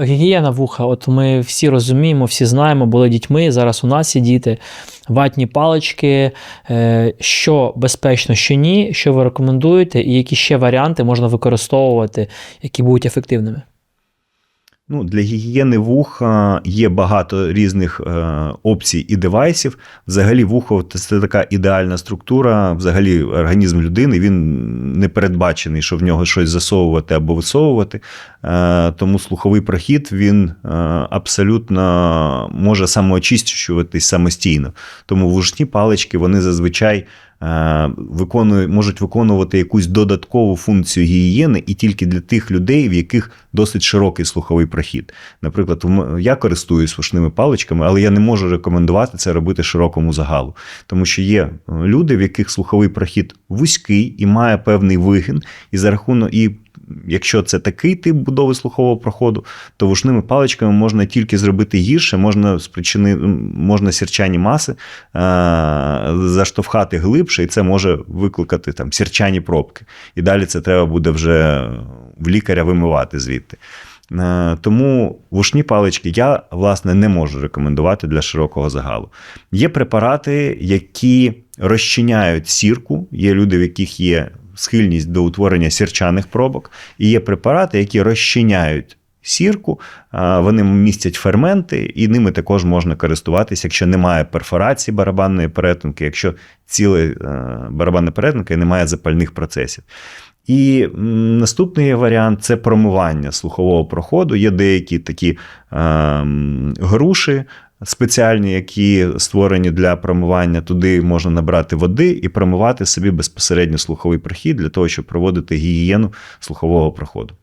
Гігієна вуха, от ми всі розуміємо, всі знаємо, були дітьми. Зараз у нас є діти, ватні палички. е, Що безпечно, що ні, що ви рекомендуєте, і які ще варіанти можна використовувати, які будуть ефективними. Ну, для гігієни вуха є багато різних е, опцій і девайсів. Взагалі, вухо це така ідеальна структура. Взагалі, організм людини він не передбачений, що в нього щось засовувати або висовувати. Е, тому слуховий прохід він е, абсолютно може самоочищуватись самостійно. Тому вушні палички вони зазвичай. Виконують, можуть виконувати якусь додаткову функцію гігієни і тільки для тих людей, в яких досить широкий слуховий прохід. Наприклад, в я користуюсь вушними паличками, але я не можу рекомендувати це робити широкому загалу, тому що є е, люди, в яких слуховий прохід вузький і має певний вигін, і за рахунок і. Якщо це такий тип будови слухового проходу, то вушними паличками можна тільки зробити гірше, можна спричини, можна сірчані маси е, заштовхати глибше, і це може викликати там сірчані пробки. І далі це треба буде вже в лікаря вимивати звідти. Е, Тому вушні палички я, власне, не можу рекомендувати для широкого загалу. Є препарати, які розчиняють сірку, є люди, в яких є схильність до утворення сірчаних пробок, і є препарати, які розчиняють сірку, вони містять ферменти, і ними також можна користуватися, якщо немає перфорації барабанної перетинки, якщо ціле е, барабанна перетинка і немає запальних процесів. І наступний варіант це промивання слухового проходу. Є деякі такі е, груші спеціальні, які створені для промивання. Туди можна набрати води і промивати собі безпосередньо слуховий прохід для того, щоб проводити гігієну слухового проходу.